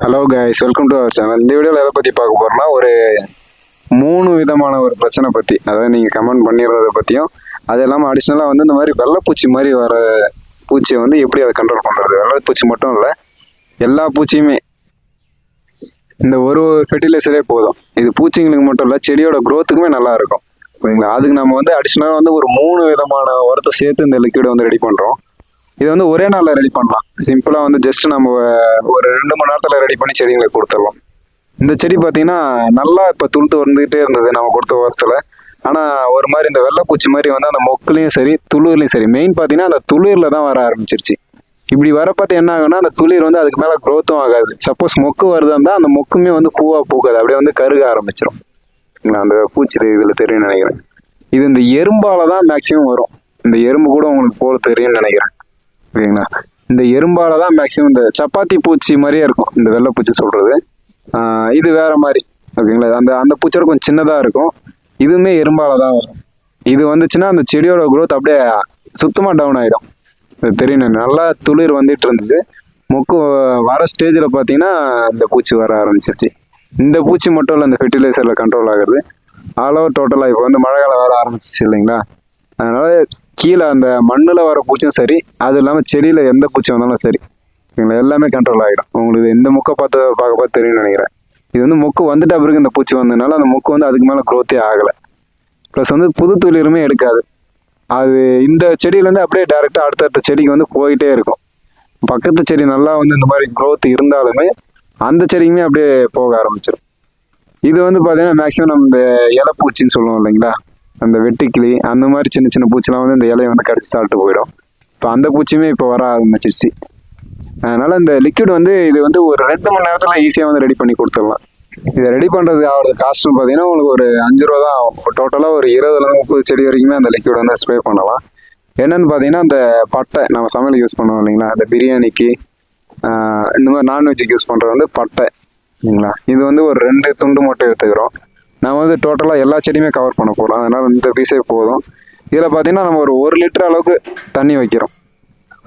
Hello guys welcome to our channel இந்த வீடியோவில் எதை பற்றி பார்க்க போகிறோம்னா ஒரு மூணு விதமான ஒரு பிரச்சனை பற்றி அதாவது நீங்கள் கமெண்ட் பண்ணிடுறத பற்றியும் அது இல்லாமல் அடிஷ்னலாக வந்து இந்த மாதிரி வெள்ளைப்பூச்சி மாதிரி வர பூச்சியை வந்து எப்படி அதை கண்ட்ரோல் பண்ணுறது வெள்ளைப்பூச்சி மட்டும் இல்லை எல்லா பூச்சியுமே இந்த ஒரு ஃபெர்டிலைசரே போதும். இது பூச்சிங்களுக்கு மட்டும் இல்லை செடியோட க்ரோத்துக்குமே நல்லா இருக்கும். அதுக்கு நம்ம வந்து அடிஷ்னலாக வந்து ஒரு மூணு விதமான உரத்தை சேர்த்து இந்த லிக்விடை வந்து ரெடி பண்ணுறோம் இது வந்து ஒரே நாளில் ரெடி பண்ணலாம். சிம்பிளாக வந்து ஜஸ்ட் நம்ம ஒரு ரெண்டு மணி நேரத்தில் ரெடி பண்ணி செடிங்களுக்கு கொடுத்துடலாம் இந்த செடி பார்த்தீங்கன்னா நல்லா இப்போ துளுத்து வந்துகிட்டே இருந்தது நம்ம கொடுத்த உரத்தில். ஆனால் ஒரு மாதிரி இந்த வெள்ளைப்பூச்சி மாதிரி வந்து அந்த மொக்குலையும் சரி துளிர்லையும் சரி மெயின் பார்த்தீங்கன்னா அந்த துளிரில் தான் வர ஆரம்பிச்சிருச்சு. இப்படி வர பார்த்து என்ன ஆகும்னா அந்த துளிர் வந்து அதுக்கு மேலே க்ரோத்தும் ஆகாது. சப்போஸ் மொக்கு வருதா இருந்தால் அந்த மொக்குமே வந்து பூவாக பூக்காது. அப்படியே வந்து கருக ஆரம்பிச்சிடும் அந்த பூச்சி இதில் தெரியும்னு நினைக்கிறேன். இது இந்த எறும்பால தான் மேக்ஸிமம் வரும். இந்த எறும்பு கூட உங்களுக்கு போல தெரியும்னு நினைக்கிறேன். ஓகேங்களா இந்த எறும்பால தான் மேக்ஸிமம் இந்த சப்பாத்தி பூச்சி மாதிரியே இருக்கும். இந்த வெள்ளை பூச்சி சொல்றது. இது வேற மாதிரி. ஓகேங்களா? அந்த அந்த பூச்சோட கொஞ்சம் சின்னதாக இருக்கும். இதுவுமே எறும்பால தான் வரும். இது வந்துச்சுன்னா அந்த செடியோட குரோத் அப்படியே சுத்தமாக டவுன் ஆகிடும் தெரியும் நல்லா துளிர் வந்துட்டு இருந்தது. மொக்கு வர ஸ்டேஜில் பார்த்தீங்கன்னா இந்த பூச்சி வர ஆரம்பிச்சிருச்சு. இந்த பூச்சி மட்டும் இல்லை இந்த ஃபெர்டிலைசரில் கண்ட்ரோல் ஆகுது ஆல் ஓவர் டோட்டலாக இப்போ வந்து மழை காலம் வர ஆரம்பிச்சிச்சு இல்லைங்களா? அதனால கீழே அந்த மண்ணில் வர பூச்சும் சரி அது இல்லாமல் செடியில் எந்த பூச்சி வந்தாலும் சரி ஓகேங்களா எல்லாமே கண்ட்ரோல் ஆகிடும் உங்களுக்கு இந்த முக்கை பார்த்து பார்க்க பார்த்து தெரியும்னு நினைக்கிறேன். இது வந்து முக்கு வந்துட்ட பிறகு இந்த பூச்சி வந்ததுனால அந்த முக்கு வந்து அதுக்கு மேலே க்ரோத்தே ஆகலை. ப்ளஸ் வந்து புது துளிருமே எடுக்காது. அது இந்த செடியிலேருந்து அப்படியே டேரெக்டாக அடுத்தடுத்த செடிக்கு வந்து போயிட்டே இருக்கும். பக்கத்து செடி நல்லா வந்து இந்த மாதிரி க்ரோத் இருந்தாலுமே அந்த செடிக்குமே அப்படியே போக ஆரம்பிச்சிடும் இது வந்து பார்த்தீங்கன்னா மேக்ஸிமம் நம்ம இலை பூச்சின்னு சொல்லுவோம் இல்லைங்களா? அந்த வெட்டுக்கிளி அந்த மாதிரி சின்ன சின்ன பூச்சிலாம் வந்து இந்த இலையை வந்து கடிச்சு சாப்பிட்டு போயிடும். இப்போ அந்த பூச்சியுமே இப்போ வர ஆரம்பிச்சிருச்சு. அதனால இந்த லிக்விட் வந்து இது வந்து ஒரு ரெண்டு மணி நேரத்தில் ஈஸியாக வந்து ரெடி பண்ணி கொடுத்துடலாம். இதை ரெடி பண்ணுறது ஆகிறது காஸ்ட்னு பார்த்தீங்கன்னா உங்களுக்கு ஒரு அஞ்சு ரூபா தான் ஆகும். டோட்டலாக ஒரு இருபதுலேருந்து முப்பது செடி வரைக்குமே அந்த லிக்விட் வந்து ஸ்ப்ரே பண்ணலாம். என்னன்னு பார்த்தீங்கன்னா அந்த பட்டை நம்ம சமையல் யூஸ் பண்ணுவோம் இல்லைங்களா? அந்த பிரியாணிக்கு இந்த மாதிரி நான்வெஜ்ஜுக்கு யூஸ் பண்ணுறது வந்து பட்டை சரிங்களா இது வந்து ஒரு ரெண்டு துண்டு மட்டும் எடுத்துக்கிறோம். நான் வந்து டோட்டலாக எல்லா செடியுமே கவர் பண்ண போகிறோம் அதனால் இந்த பீஸே போதும். இதில் பார்த்தீங்கன்னா நம்ம ஒரு ஒரு லிட்டர் அளவுக்கு தண்ணி வைக்கிறோம்.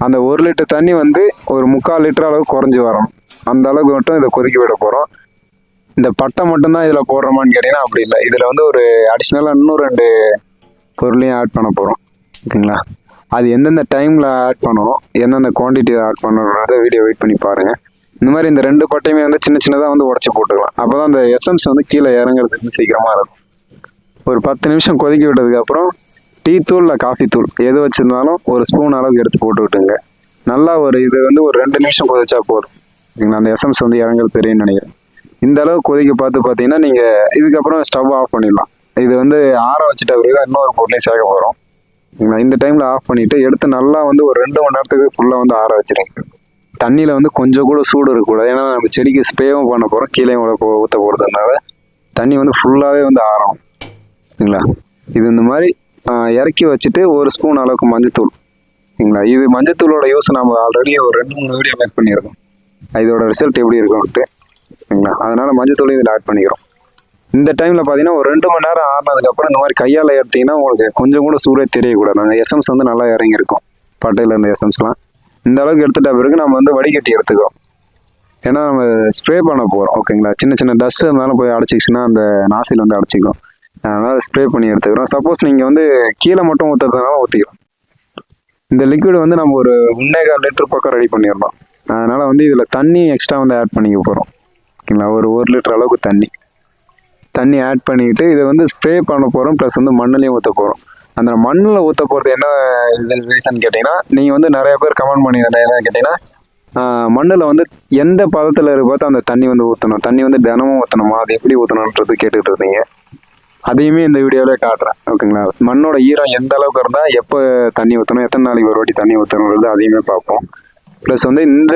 அந்த ஒரு லிட்டர் தண்ணி வந்து ஒரு முக்கால் லிட்டர் அளவுக்கு குறைஞ்சி வரும். அந்த அளவுக்கு மட்டும் இதை கொதிக்க விட போகிறோம் இந்த பட்டை மட்டும்தான் இதில் போடுறோமான்னு கேட்டிங்கன்னா அப்படி இல்லை. இதில் வந்து ஒரு அடிஷ்னலாக இன்னும் ரெண்டு பொருளையும் ஆட் பண்ண போகிறோம் ஓகேங்களா? அது எந்தெந்த டைமில் ஆட் பண்ணணும் எந்தெந்த குவான்டிட்டி ஆட் பண்ணணுன்றத வீடியோ வெயிட் பண்ணி பாருங்கள் இந்த மாதிரி இந்த ரெண்டு பட்டையுமே வந்து சின்ன சின்னதாக வந்து உடச்சி போட்டுக்கலாம். அப்போ தான் அந்த எசன்ஸ் வந்து கீழே இறங்குறது வந்து சீக்கிரமாக இருக்கும். ஒரு பத்து நிமிஷம் கொதிக்க விட்டதுக்கப்புறம் டீ தூள் இல்லை காஃபி தூள் எது வச்சுருந்தாலும் ஒரு ஸ்பூன் அளவுக்கு எடுத்து போட்டு விட்டுங்க நல்லா ஒரு இது வந்து ஒரு ரெண்டு நிமிஷம் கொதிச்சா போதும். சரிங்களா? அந்த எசன்ஸ் வந்து இறங்குறது தெரியும்னு நினைக்கிறேன். இந்த அளவு கொதிக்க பார்த்து பார்த்தீங்கன்னா நீங்கள் இதுக்கப்புறம் ஸ்டவ் ஆஃப் பண்ணிடலாம். இது வந்து ஆற வச்சுட்ட பிறகு தான் இன்னொரு பொருளையும் சேர்க்க போகிறோம் இந்த டைமில் ஆஃப் பண்ணிவிட்டு எடுத்து நல்லா வந்து ஒரு ரெண்டு மணி நேரத்துக்கு ஃபுல்லாக வந்து ஆற வச்சிருங்க. தண்ணியில் வந்து கொஞ்சம் கூட சூடு இருக்கக்கூடாது. ஏன்னா நம்ம செடிக்கு ஸ்ப்ரேவும் பண்ண போகிறோம் கீழே ஊற்ற போகிறதுனால தண்ணி வந்து ஃபுல்லாகவே வந்து ஆறும் சரிங்களா? இது இந்த மாதிரி இறக்கி வச்சுட்டு ஒரு ஸ்பூன் அளவுக்கு மஞ்சத்தூள். சரிங்களா? இது மஞ்சத்தூளோட யூஸ் நம்ம ஆல்ரெடி ஒரு ரெண்டு மூணு வீடியோ மேக் பண்ணியிருக்கோம். இதோட ரிசல்ட் எப்படி இருக்கும்ட்டு சரிங்களா? அதனால் மஞ்சத்தூளையும் இதில் ஆட் பண்ணிக்கிறோம். இந்த டைமில் பார்த்தீங்கன்னா ஒரு ரெண்டு மணி நேரம் ஆறினதுக்கப்புறம் இந்த மாதிரி கையால் எடுத்தீங்கன்னா உங்களுக்கு கொஞ்சம் கூட சூடே தெரியக்கூடாது. அந்த எஸ்எம்ஸ் வந்து நல்லா இறங்கியிருக்கும். பட்டையில் இருந்த எஸ்எம்ஸ்லாம் இந்த அளவுக்கு எடுத்துட்ட பிறகு நம்ம வந்து வடிகட்டி எடுத்துக்கிறோம். ஏன்னா நம்ம ஸ்ப்ரே பண்ண போகிறோம் ஓகேங்களா சின்ன சின்ன டஸ்ட் இருந்தாலும் போய் அடைச்சிச்சுன்னா அந்த நாசில் வந்து அடைச்சிக்கும். அதனால் ஸ்ப்ரே பண்ணி எடுத்துக்கிறோம். சப்போஸ் நீங்கள் வந்து கீழே மட்டும் ஊற்றுறதுனால ஊற்றிக்கலாம் இந்த லிக்விட் வந்து நம்ம ஒரு முன்னேகால் லிட்டர் பக்கம் ரெடி பண்ணிடலாம். அதனால் வந்து இதில் தண்ணி எக்ஸ்ட்ரா வந்து ஆட் பண்ணிக்க போகிறோம் ஓகேங்களா ஒரு ஒரு லிட்டர் அளவுக்கு தண்ணி. தண்ணி ஆட் பண்ணிக்கிட்டு இதை வந்து ஸ்ப்ரே பண்ண போகிறோம் ப்ளஸ் வந்து மண்ணிலையும் ஊற்ற போகிறோம் அந்த மண்ணில் ஊற்ற போகிறது என்ன ரீசன் கேட்டிங்கன்னா நீங்கள் வந்து நிறைய பேர் கமெண்ட் பண்ணியிருந்தேன் என்ன கேட்டிங்கன்னா மண்ணில் வந்து எந்த பதத்தில் இருப்பதோ அந்த தண்ணி வந்து ஊற்றணும் தண்ணி வந்து தினமும் ஊற்றணுமா அது எப்படி ஊற்றணுன்றது கேட்டுக்கிட்டு இருந்தீங்க. அதையுமே இந்த வீடியோவிலே காட்டுறேன். ஓகேங்களா? மண்ணோட ஈரம் எந்த அளவுக்கு இருந்தால் எப்போ தண்ணி ஊற்றணும் எத்தனை நாளைக்கு ஒரு வாட்டி தண்ணி ஊற்றணுன்றது அதையுமே பார்ப்போம். ப்ளஸ் வந்து இந்த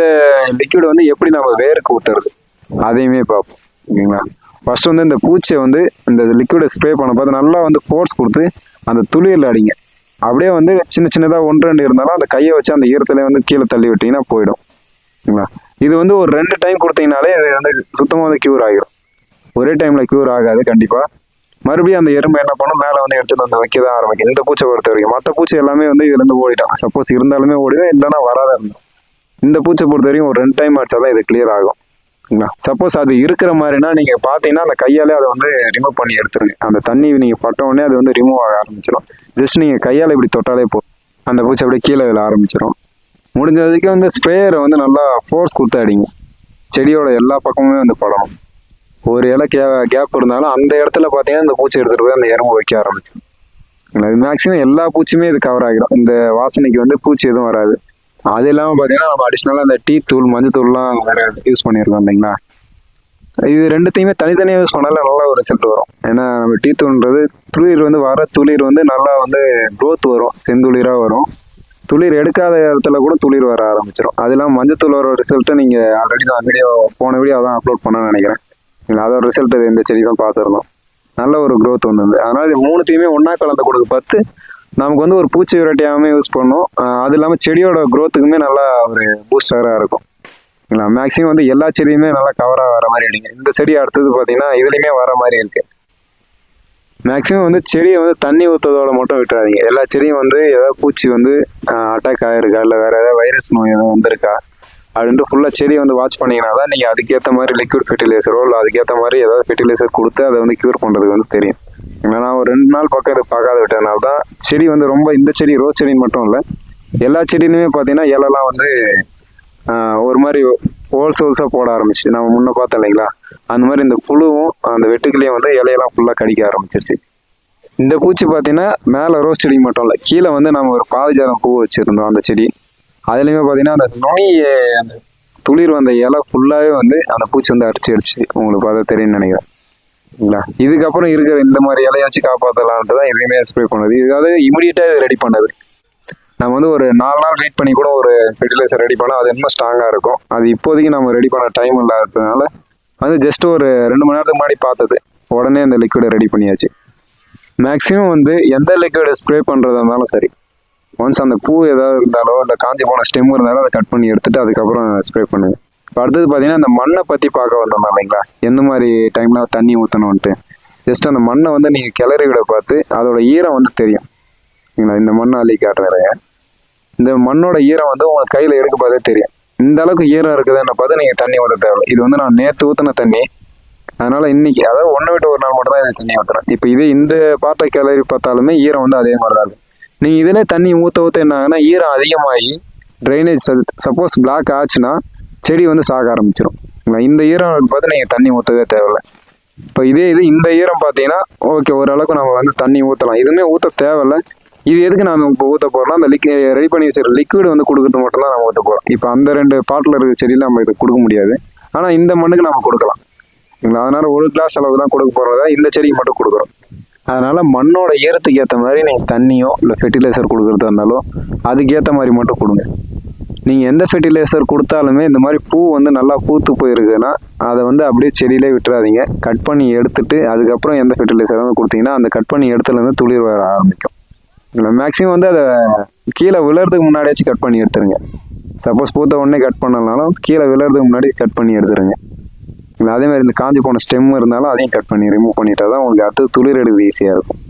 லிக்விட் வந்து எப்படி நம்ம வேருக்கு ஊற்றுறது அதையுமே பார்ப்போம். ஓகேங்களா? ஃபர்ஸ்ட் வந்து இந்த பூச்சியை வந்து இந்த லிக்விடை ஸ்ப்ரே பண்ண பார்த்து நல்லா வந்து ஃபோர்ஸ் கொடுத்து அந்த துளியில் அடிங்க. அப்படியே வந்து சின்ன சின்னதாக ஒன்று ரெண்டு இருந்தாலும் அந்த கையை வச்சு அந்த ஈரத்துல வந்து கீழே தள்ளி விட்டிங்கன்னா போயிடும். ஓகேங்களா இது வந்து ஒரு ரெண்டு டைம் கொடுத்தீங்கனாலே இது வந்து சுத்தமாக வந்து க்யூர் ஆகிடும் ஒரே டைமில் க்யூர் ஆகாது கண்டிப்பாக மறுபடியும் அந்த எறும்பு என்ன பண்ணும்? மேலே வந்து எடுத்துட்டு வந்து வைக்க தான் ஆரம்பிக்கும். இந்த பூச்சை பொறுத்த வரைக்கும். மற்ற பூச்சி எல்லாமே வந்து இதுலேருந்து ஓடிடும். சப்போஸ் இருந்தாலுமே ஓடிடும் இல்லைன்னா வராத. இருந்தோம் இந்த பூச்சை பொறுத்த வரைக்கும் ஒரு ரெண்டு டைம் அடித்தால் தான் இது கிளியர் ஆகும். ஓகேங்களா? சப்போஸ் அது இருக்கிற மாதிரினா நீங்கள் பார்த்தீங்கன்னா அந்த கையாலே அதை வந்து ரிமூவ் பண்ணி எடுத்துருங்க. அந்த தண்ணி நீங்கள் பட்ட உடனே அது வந்து ரிமூவ் ஆக ஆரம்பிச்சிடும் ஜஸ்ட் நீங்கள் கையால் இப்படி தொட்டாலே போதும். அந்த பூச்சி அப்படியே கீழே விழ ஆரம்பிச்சிடும் முடிஞ்ச வரைக்கும் வந்து ஸ்ப்ரேயரை வந்து நல்லா ஃபோர்ஸ் கொடுத்து அடிங்க. செடியோட எல்லா பக்கமுமே வந்து படணும். ஒரு இலை கே கேப் இருந்தாலும் அந்த இடத்துல பார்த்தீங்கன்னா இந்த பூச்சி எடுத்துகிட்டு போய் அந்த எறும்பு வைக்க ஆரம்பிச்சிடும் இது மேக்ஸிமம் எல்லா பூச்சியுமே இது கவர் ஆகிடும். இந்த வாசனைக்கு வந்து பூச்சி எதுவும் வராது. அது இல்லாமல் பார்த்தீங்கன்னா நம்ம அடிஷ்னலாக அந்த டீ தூள் மஞ்சள் தூள்லாம் வேற யூஸ் பண்ணியிருக்கோம் இல்லைங்களா? இது ரெண்டுத்தையுமே தனித்தனியாக யூஸ் பண்ணால நல்ல ஒரு ரிசல்ட் வரும். ஏன்னா நம்ம டீ தூள்ன்றது துளிர் வந்து வர துளிர் வந்து நல்லா வந்து க்ரோத் வரும் செந்துளிராக வரும். துளிர் எடுக்காத இடத்துல கூட துளிர் வர ஆரம்பிச்சிடும் அது இல்லாமல் மஞ்சள் தூள் வர ரிசல்ட்டை நீங்கள் ஆல்ரெடி நான் வீடியோ போன வீடியோ அதான் அப்லோட் பண்ண நினைக்கிறேன். இல்லை அதோட ரிசல்ட் இந்த செடி தான் பார்த்துருந்தோம். நல்ல ஒரு க்ரோத் வந்தது அதனால் இது மூணுத்தையுமே ஒன்றா கலந்து கொடுக்க பார்த்து நமக்கு வந்து ஒரு பூச்சி விரட்டியாகவே யூஸ் பண்ணும். அது இல்லாமல் செடியோட க்ரோத்துக்குமே நல்லா ஒரு பூஸ்டராக இருக்கும். இல்லை மேக்ஸிமம் வந்து எல்லா செடியுமே நல்லா கவராக வர மாதிரி அடிங்க இந்த செடி அடுத்தது பார்த்தீங்கன்னா இதுலேயுமே வர மாதிரி இருக்கு. மேக்ஸிமம் வந்து செடியை வந்து தண்ணி ஊற்றுறதோட மட்டும் விட்டுறாதீங்க. எல்லா செடியும் வந்து ஏதாவது பூச்சி வந்து அட்டாக் ஆகிருக்கா இல்லை வேறு ஏதாவது வைரஸ் நோய் எதுவும் வந்திருக்கா? அப்படின்ட்டு ஃபுல்லாக செடியை வந்து வாட்ச் பண்ணிங்கன்னா தான் நீங்கள் அதுக்கேற்ற மாதிரி லிக்விட் ஃபெர்டிலைசரோ இல்லை அதுக்கேற்ற மாதிரி ஏதாவது ஃபெர்டிலைசர் கொடுத்து அதை வந்து க்யூர் பண்ணுறதுக்கு வந்து தெரியும். நான் ஒரு ரெண்டு நாள் பக்கம் இதை பார்க்காத விட்டதுனால தான் செடி வந்து ரொம்ப இந்த செடி ரோஸ் செடின்னு மட்டும் இல்லை. எல்லா செடியிலுமே பார்த்தீங்கன்னா இலெல்லாம் வந்து ஒரு மாதிரி ஹோல்ஸ் ஹோல்ஸாக போட ஆரம்பிச்சிச்சு. நம்ம முன்னே பார்த்தோம் இல்லைங்களா? அந்த மாதிரி இந்த புழுவும் அந்த வெட்டுக்கிளையும் வந்து இலையெல்லாம் ஃபுல்லாக கடிக்க ஆரம்பிச்சிருச்சு. இந்த பூச்சி பார்த்தீங்கன்னா மேலே ரோஸ் செடி மட்டும் இல்லை. கீழே வந்து நம்ம ஒரு பாவிஜாரம் பூ வச்சுருந்தோம் அந்த செடி. அதுலேயுமே பார்த்தீங்கன்னா அந்த நுனி அந்த துளிர் வந்த இலை ஃபுல்லாகவே வந்து அந்த பூச்சி வந்து அடிச்சு அடிச்சு. உங்களுக்கு பார்த்தா தெரியும்னு நினைக்கிறேன். சரிங்களா இதுக்கப்புறம் இருக்கிற இந்த மாதிரி இலையாச்சும் காப்பாற்றலான்ட்டு தான் எதுவுமே ஸ்ப்ரே பண்ணுது இதாவது இமீடியட்டாக இது ரெடி பண்ணது. நம்ம வந்து ஒரு நாலு நாள் வெயிட் பண்ணி கூட ஒரு ஃபெர்டிலைசர் ரெடி பண்ணால் அது இன்னும் ஸ்ட்ராங்காக இருக்கும். அது இப்போதைக்கு நம்ம ரெடி பண்ண டைம் இல்லாததுனால வந்து ஜஸ்ட் ஒரு ரெண்டு மணி நேரத்துக்கு முன்னாடி பார்த்தது. உடனே அந்த லிக்விடை ரெடி பண்ணியாச்சு. மேக்ஸிமம் வந்து எந்த லிக்விடை ஸ்ப்ரே பண்ணுறதா இருந்தாலும் சரி. ஒன்ஸ் அந்த பூ ஏதாவது இருந்தாலோ இல்லை காஞ்சி போன ஸ்டெம் இருந்தாலும் அதை கட் பண்ணி எடுத்துட்டு அதுக்கப்புறம் ஸ்ப்ரே பண்ணுங்க. இப்போ அடுத்தது பார்த்தீங்கன்னா அந்த மண்ணை பற்றி பார்க்க வந்தோம் இல்லைங்களா? எந்த மாதிரி டைமில் தண்ணி ஊற்றணுன்ட்டு ஜஸ்ட் அந்த மண்ணை வந்து நீங்கள் கிளறி விட பார்த்து அதோட ஈரம் வந்து தெரியும். சரிங்களா இந்த மண்ணை அள்ளி காட்டுறேன் இந்த மண்ணோட ஈரம் வந்து உங்களுக்கு கையில் எடுக்க பார்த்தே தெரியும். இந்த அளவுக்கு ஈரம் இருக்குதுன்னு பார்த்து நீங்கள் தண்ணி ஊற்ற தேவை இது வந்து நான் நேற்று ஊற்றின தண்ணி. அதனால இன்னைக்கு அதாவது ஒன்று விட்டு ஒரு நாள் மட்டும் தான் தண்ணி ஊற்றுறேன் இப்போ இதே இந்த பாட்டை கிளறி பார்த்தாலுமே ஈரம் வந்து அதே மாதிரி தான் இருக்கும் நீங்கள் இதிலே தண்ணி ஊற்ற ஊற்ற என்ன ஆகுனா ஈரம் அதிகமாகி ட்ரைனேஜ் சப்போஸ் பிளாக் ஆச்சுன்னா செடி வந்து சாக ஆரம்பிச்சிடும் இந்த ஈரம் பார்த்து நீங்கள் தண்ணி ஊற்றவே தேவையில்ல. இப்போ இதே இது இந்த ஈரம் பார்த்தீங்கன்னா ஓகே ஓரளவுக்கு நம்ம வந்து தண்ணி ஊற்றலாம் இதுவுமே ஊற்ற தேவையில்லை. இது எதுக்கு நம்ம இப்போ ஊற்ற போகிறோம்னா அந்த லிக் ரெடி பண்ணி வச்சிருக்க லிக்விட் வந்து கொடுக்கறது மட்டும் தான் நம்ம ஊற்ற போகிறோம் இப்போ அந்த ரெண்டு பாட்டில் இருக்கிற செடியில் நம்ம இது கொடுக்க முடியாது. ஆனால் இந்த மண்ணுக்கு நம்ம கொடுக்கலாம். அதனால் ஒரு கிளாஸ் அளவு தான் கொடுக்க போகிறதா இந்த செடிக்கு மட்டும் கொடுக்குறோம். அதனால் மண்ணோட ஈரத்துக்கு ஏற்ற மாதிரி நீங்கள் தண்ணியோ இல்லை ஃபெர்டிலைசர் கொடுக்குறதா இருந்தாலும் அதுக்கேற்ற மாதிரி மட்டும் கொடுங்க. நீங்கள் எந்த ஃபெர்டிலைசர் கொடுத்தாலுமே இந்த மாதிரி பூ வந்து நல்லா பூத்து போயிருக்குன்னா அதை வந்து அப்படியே செடியிலே விட்டுறாதீங்க. கட் பண்ணி எடுத்துட்டு அதுக்கப்புறம் எந்த ஃபெர்டிலைசர் வந்து கொடுத்தீங்கன்னா அந்த கட் பண்ணி எடுத்துலேருந்து துளிர் வர ஆரம்பிக்கும். மேக்ஸிமம் வந்து அதை கீழே விழுறதுக்கு முன்னாடியாச்சும் கட் பண்ணி எடுத்துருங்க. சப்போஸ் பூத்த உடனே கட் பண்ணலனாலும் கீழே விழுறதுக்கு முன்னாடி கட் பண்ணி எடுத்துருங்க. இல்லை அதே மாதிரி இந்த காஞ்சி போன ஸ்டெம் இருந்தாலும் அதையும் கட் பண்ணி ரிமூவ் பண்ணிட்டா தான் உங்களுக்கு அடுத்து துளிர் எடுக்கிறது ஈஸியாக இருக்கும்.